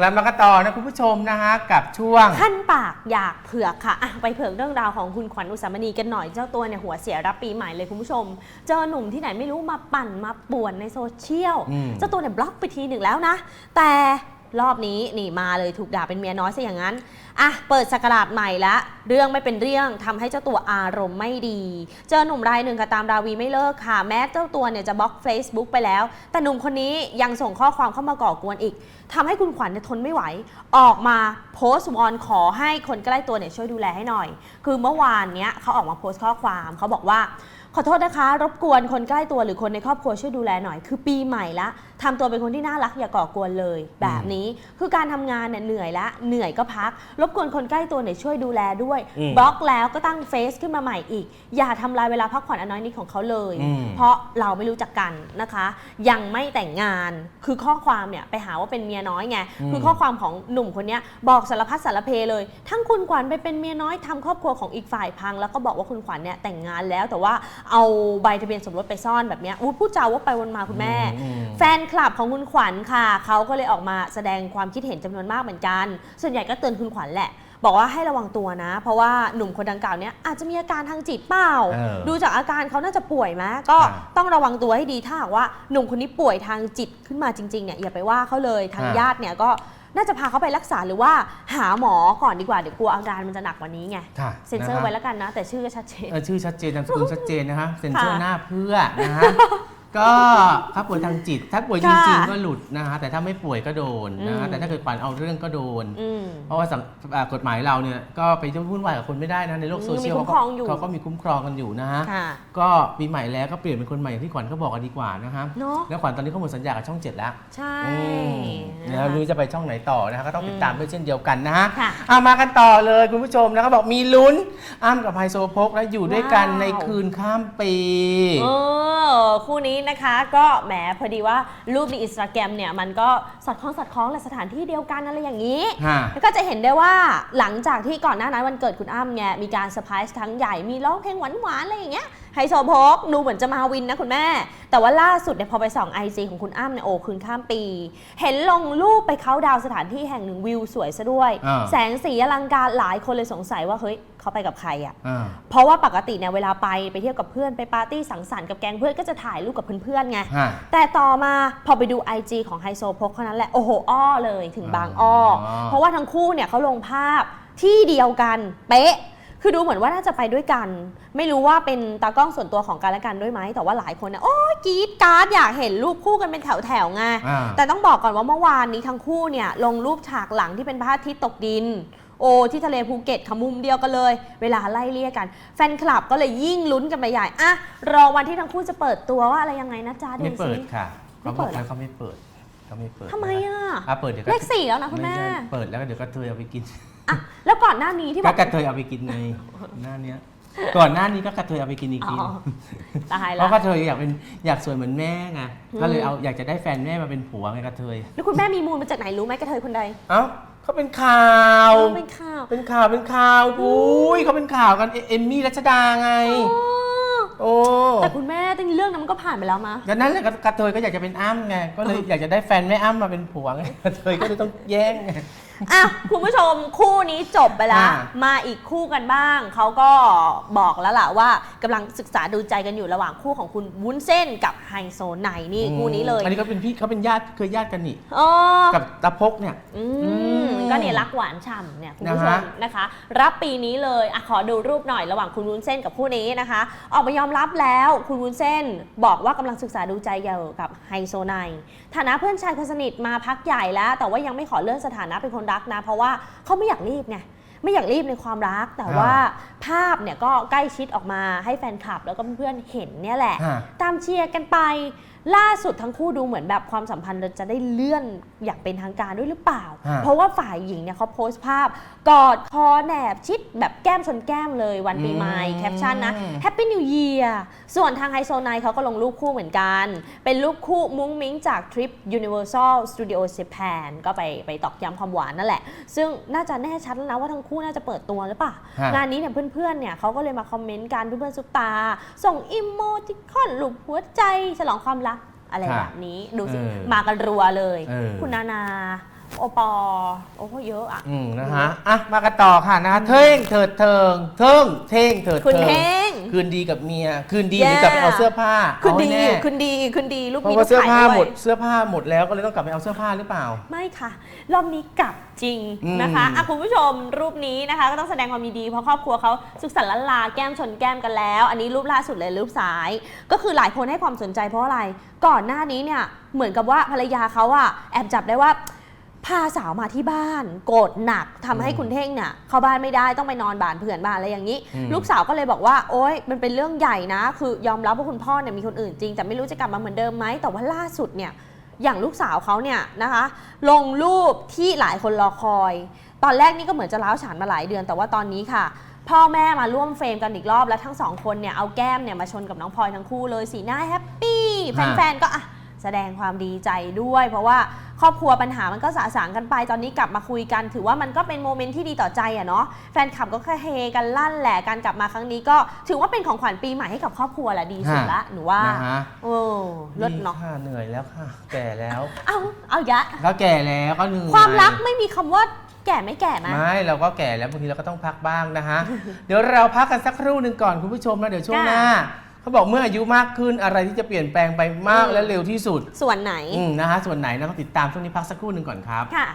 กลับมากันต่อนะคุณผู้ชมนะฮะกับช่วง ขั้นปากอยากเผือกค่ะอะ ไปเผือกเรื่องราวของคุณขวัญอุสามณีกันหน่อยเจ้าตัวเนี่ยหัวเสียรับปีใหม่เลยคุณผู้ชม เจอหนุ่มที่ไหนไม่รู้มาปั่นมาป่วนในโซเชียล อืม เจ้าตัวเนี่ยบล็อกไปทีหนึ่งแล้วนะ แต่ รอบนี้นี่มาเลยถูกด่าเป็นเมียน้อยซะอย่างนั้นอะเปิดสกราดใหม่ละเรื่องไม่เป็นเรื่องทำให้เจ้าตัวอารมณ์ไม่ดี เจอหนุ่มรายหนึ่งค่ะตามราวีไม่เลิกค่ะ แม้เจ้าตัวเนี่ยจะบล็อก Facebook ไปแล้ว แต่หนุ่มคนนี้ยังส่งข้อความเข้ามาก่อกวนอีกทำให้คุณขวัญเนี่ยทนไม่ไหว ออกมาโพสต์วอนขอให้คนใกล้ตัวเนี่ยช่วยดูแลให้หน่อย คือเมื่อวานเนี้ยเขาออกมาโพสต์ข้อความเขาบอกว่าขอโทษนะคะ รบกวนคนใกล้ตัวหรือคนในครอบครัวช่วยดูแลหน่อย คือปีใหม่ละ ทำตัวเป็นคนที่น่ารักอย่าก่อกวนเลยแบบนี้ คือการทำงานเนี่ยเหนื่อยละเหนื่อยก็พัก รบกวนคนใกล้ตัวเนี่ยช่วยดูแลด้วยอืมบล็อกแล้วก็ตั้งเฟซขึ้นมาใหม่อีก อย่าทำลายเวลาพักผ่อนอันน้อยนิดของเขาเลย อืม เพราะเราไม่รู้จักกันนะคะ ยังไม่แต่งงานคือข้อความเนี่ยไปหาว่าเป็นเมียน้อยไงคือข้อความของหนุ่มคนเนี้ยบอกสารพัดสารเพเลย ทั้งคุณขวัญไปเป็นเมียน้อยทำครอบครัวของอีกฝ่ายพัง แล้วก็บอกว่าคุณขวัญเนี่ยแต่งงานแล้วแต่ว่าเอาใบทะเบียนสมรสไปซ่อนแบบเนี้ยอู้พูดจาว่าไปวนมาคุณแม่อืมแฟนคลับของคุณขวัญค่ะ เขาก็เลยออกมาแสดงความคิดเห็นจำนวนมากเหมือนกัน ส่วนใหญ่ก็เตือนคุณขวัญแหละ บอกว่าให้ระวังตัวนะ เพราะว่าหนุ่มคนดังกล่าวเนี้ยอาจจะมีอาการทางจิตเปล่า เออดูจากอาการเขาน่าจะป่วยไหมก็ค่ะต้องระวังตัวให้ดีถ้าหากว่าหนุ่มคนนี้ป่วยทางจิตขึ้นมาจริงๆเนี่ยอย่าไปว่าเขาเลยทางค่ะ ญาติเนี่ยก็น่าจะพาเขาไปรักษาหรือว่าหาหมอก่อนดีกว่าเดี๋ยวกลัวอาการมันจะหนักกว่านี้ไงค่ะเซ็นเซอร์ะฮะไว้แล้วกันนะ แต่ชื่อก็ชัดเจน เออชื่อชัดเจนนามสกุลชัดเจนนะฮะเซ็นเซอร์ค่ะ หน้าเพื่อนะฮะ ก็ถ้าป่วยทางจิต ถ้าป่วยจค่ะริงๆก็หลุดนะฮะแต่ถ้าไม่ป่วยก็โดนนะฮะอืมแต่ถ้าเกิดขวัญเอาเรื่องก็โดนอืมเพราะว่าสังอ่ากฎหมายเราเนี่ยก็ไปจะวุ่นวายกับคนไม่ได้นะในโลกอืมโซเชียลมีคุ้เขามครก็องอยู่ เขาก็มีคุ้มครองกันอยู่นะฮะค่ะ ก็ปีใหม่แล้วก็เปลี่ยนเป็นคนใหม่อย่างที่ขวัญเขาบอกกันดีกว่านะฮะเนาะแล้วขวัญตอนนี้เขาหมดสัญญากับช่องเจ็ดแล้ว ใช่ อืมนะแล้วคะไม่รู้จะไปช่องไหนต่อนะฮะก็ต้องติดตามด้วยเช่นเดียวกันนะฮะค่ะเอามากันต่อเลยคุณผู้ชมนะเขาบอกมีลุ้นอ้ำกับไฮโซโพกแล้วอยู่ด้วยกันว้าว ในคืนข้ามปี เออ คู่นี้นะคะก็แหมพอดีว่ารูปในอินสตาแกรมเนี่ยมันก็สอดคล้องสอดคล้องและสถานที่เดียวกันอะไรอย่างนี้ ฮะ แล้วก็จะเห็นได้ว่าหลังจากที่ก่อนหน้านั้นวันเกิดคุณอ้ำเนี่ยมีการเซอร์ไพรส์ครั้งใหญ่มีร้องเพลงหวานๆอะไรอย่างเงี้ย ไฮโซโพกดูเหมือนจะมาวินนะคุณแม่ แต่ว่าล่าสุดเนี่ยพอไปส่องไอจีของคุณอ้ำเนี่ยโอ้คืนข้ามปี เห็นลงรูปไปเขาน์ดาวน์สถานที่แห่งหนึ่งวิวสวยซะด้วย อ่า แสงสีอลังการหลายคนเลยสงสัยว่าเฮ้ยเขาไปกับใครอะอ่า เพราะว่าปกติเนี่ยเวลาไปไปเที่ยวกับเพื่อนไปปาร์ตี้สังสรรค์กับแก๊งเพื่อนก็จะถ่ายรูปกับเพื่อนๆไง ฮะแต่ต่อมาพอไปดู IG ของไฮโซโพกเท่านั้นแหละโอ้โหอ้อเลยถึงบางอ้อออ เพราะว่าทั้งคู่เนี่ยเขาลงภาพที่เดียวกันเป๊ะ คือดูเหมือนว่าน่าจะไปด้วยกัน ไม่รู้ว่าเป็นตากล้องส่วนตัวของกันและกันด้วยไหมแต่ว่าหลายคนเนี่ยโอ้ยกรีดการ์ดอยากเห็นรูปคู่กันเป็นแถวๆไงอ่า แต่ต้องบอกก่อนว่าเมื่อวานนี้ทั้งคู่เนี่ยลงรูปฉากหลังที่เป็นพระอาทิตย์ตกดิน โอ้ที่ทะเลภูเก็ตค่ะมุมเดียวกันเลย เวลาไล่เลี่ยกัน แฟนคลับก็เลยยิ่งลุ้นกันไปใหญ่อะรอวันที่ทั้งคู่จะเปิดตัวว่าอะไรยังไงนะจ๊ะดูไม่เปิสิดค่ะไม่เขาบเปิอกดเหรอแล้วเขาไม่เปิด เขาไม่เปิดทำไมอะอะเปิดเดี๋ยวก็เลขสี่แล้วนะคุณแม่ ไใช่เปิดแล้วก็เดี๋ยวก็เทยเอาไปกิน อะแล้วก่อนหน้านี้ที่บก็อก กระเทยเอาไปกินในหน้าเนี้ยก่อนหน้านี้ก็กระเทยเอาไปกินอีกอ๋ทีอตายเพแล้วราะกระเทยอยากเป็นอยากสวยเหมือนแม่ไงอืมก็เลยเอาอยากจะได้แฟนแม่มาเป็นผัวไงกระเทยแล้วคุณแม่มีมูลมาจากไหนรู้ไหมกระเทยคนใดเอ้าเขาเป็นข่าวเออเป็นข่าวเป็นข่าวเป็นข่าวอุ้ยเขาเป็นข่าวกันเอเอมมี่รัชดาไงอ๋อ โอ้แต่คุณแม่ตั้งเรื่องนั้นมันก็ผ่านไปแล้วมะดังนั้นแหละกระเทยก็อยากจะเป็นอ้ำไง ก็เลยอยากจะได้แฟนแม่อ้ำมาเป็นผัวไงกระเทยก็เลยต้องแย่งไงอะคุณผู้ชมคู่นี้จบไปแล้วอ่ามาอีกคู่กันบ้าง เขาก็บอกแล้วล่ะว่ากำลังศึกษาดูใจกันอยู่ระหว่างคู่ของคุณวุ้นเส้นกับไฮโซไนนี่คู่นี้เลย อันนี้ก็เป็นพี่เขาเป็นญาติเคยญาติกันนี่อ๋อกับตาพกเนี่ยอือืมม ก็เนี่ยรักหวานฉ่ำเนี่ยคุณผู้ชนะมฮะนะคะ รับปีนี้เลยอะขอดูรูปหน่อยระหว่างคุณวุ้นเส้นกับคู่นี้นะคะ ออกมายอมรับแล้วคุณวุ้นเส้นบอกว่ากำลังศึกษาดูใจเกี่ยวกับไฮโซไนฐานะเพื่อนชายคนสนิทมาพักใหญ่แล้ว แต่ว่ายังไม่ขอเลื่อนสถานะเป็นคนรักนะ เพราะว่าเขาไม่อยากรีบไงไม่อยากรีบในความรัก แต่ว่าภาพเนี่ยก็ใกล้ชิดออกมาให้แฟนคลับ แล้วก็เพื่อนๆเห็นเนี่ยแหละฮะตามเชียร์กันไปล่าสุดทั้งคู่ดูเหมือนแบบความสัมพันธ์จะได้เลื่อนอย่างเป็นทางการด้วยหรือเปล่า ฮะเพราะว่าฝ่ายหญิงเนี่ยเขาโพสต์ภาพ กอดคอแหนบชิดแบบแก้มชนแก้มเลยวันปีใหม่อืม แคปชั่นนะ Happy New Year ส่วนทางไฮโซไนเขาก็ลงรูปคู่เหมือนกัน เป็นรูปคู่มุ้งมิ้งจากทริป Universal Studio Japan ก็ไปไปตอกย้ำความหวานนั่นแหละ ซึ่งน่าจะแน่ชัดแล้วนะว่าทั้งคู่น่าจะเปิดตัวหรือเปล่า ฮะ งานนี้เนี่ยเพื่อนๆเนี่ยเขาก็เลยมาคอมเมนต์กันเพื่อนๆซุปตา ส่งอิโมติคอนหลุมหัวใจฉลองความรัก อะไรค่ะแบบนี้ ดูสิ เออมากันรัวเลย เออ คุณนานา โอปอ โอ้โหเยอะอะ อืมนะฮะอะมากันต่อค่ะนะเท่งเถิดเทิงเทิงเท่งเถิดคุณเทิง เท่ง คืนดีกับเมีย คืนดีหรือกลับไปเอาเสื้อผ้าคุณเอาให้ดีแน่คุณดีคุณดีรูปเพราะนี้ว่าเสื้อผ้าต้องถ่ยหมดด้วยเสื้อผ้าหมดแล้วก็เลยต้องกลับไปเอาเสื้อผ้าหรือเปล่า ไม่ค่ะ รอบนี้กลับจริงอืมนะคะอะคุณผู้ชมรูปนี้นะคะ ก็ต้องแสดงความยินดีเพราะครอบครัวเขาสุขสันต์ล้านลาแก้มชนแก้มกันแล้ว อันนี้รูปล่าสุดเลยรูปซ้าย ก็คือหลายคนให้ความสนใจเพราะอะไร ก่อนหน้านี้เนี่ยเหมือนกับว่าภรรยาเขาอะแอบจับได้ว่า พาสาวมาที่บ้าน โกรธหนักทำให้อืมคุณเท่งเนี่ยเข้าบ้านไม่ได้ต้องไปนอนบ้านเพื่อนบ้านอะไรอย่างนี้ อืม ลูกสาวก็เลยบอกว่า โอ๊ยมันเป็นเรื่องใหญ่นะ คือยอมรับว่าคุณพ่อเนี่ยมีคนอื่นจริง แต่ไม่รู้จะกลับมาเหมือนเดิมไหมแต่ว่าล่าสุดเนี่ยอย่างลูกสาวเขาเนี่ยนะคะ ลงรูปที่หลายคนรอคอย ตอนแรกนี่ก็เหมือนจะล้าวฉานมาหลายเดือน แต่ว่าตอนนี้ค่ะ พ่อแม่มาร่วมเฟรมกันอีกรอบ แล้วทั้งสองคนเนี่ยเอาแก้มเนี่ยมาชนกับน้องพลอยทั้งคู่เลยสีหน้าแฮปปี้แฟนๆก็อะ แสดงความดีใจด้วย เพราะว่าครอบครัวปัญหามันก็สะสางกันไปตอนนี้กลับมาคุยกัน ถือว่ามันก็เป็นโมเมนต์ที่ดีต่อใจอะเนาะแฟนคลับก็แค่เฮกันลั่นแหละการกลับมาครั้งนี้ก็ถือว่าเป็นของขวัญปีใหม่ให้กับครอบครัวแหละดีสุดละหนูว่านะฮะ โอ้เลิศเนาะดีค่ะเหนื่อยแล้วค่ะ แก่แล้วเอาเอายะ ก็แก่แล้วก็เหนื่อย ความรักไม่มีคำว่าแก่ไม่แก่นะไม่เราก็แก่แล้วบางทีเราก็ต้องพักบ้างนะฮะ เดี๋ยวเราพักกันสักครู่หนึ่งก่อนคุณผู้ชมนะเดี๋ยวช่วงค่ะหน้า เขาบอกเมื่ออายุมากขึ้นอะไรที่จะเปลี่ยนแปลงไปมากอืมและเร็วที่สุดส่วนไหนอืมนะฮะส่วนไหนนะก็ติดตามช่วงนี้พักสักครู่หนึ่งก่อนครับ ค่ะ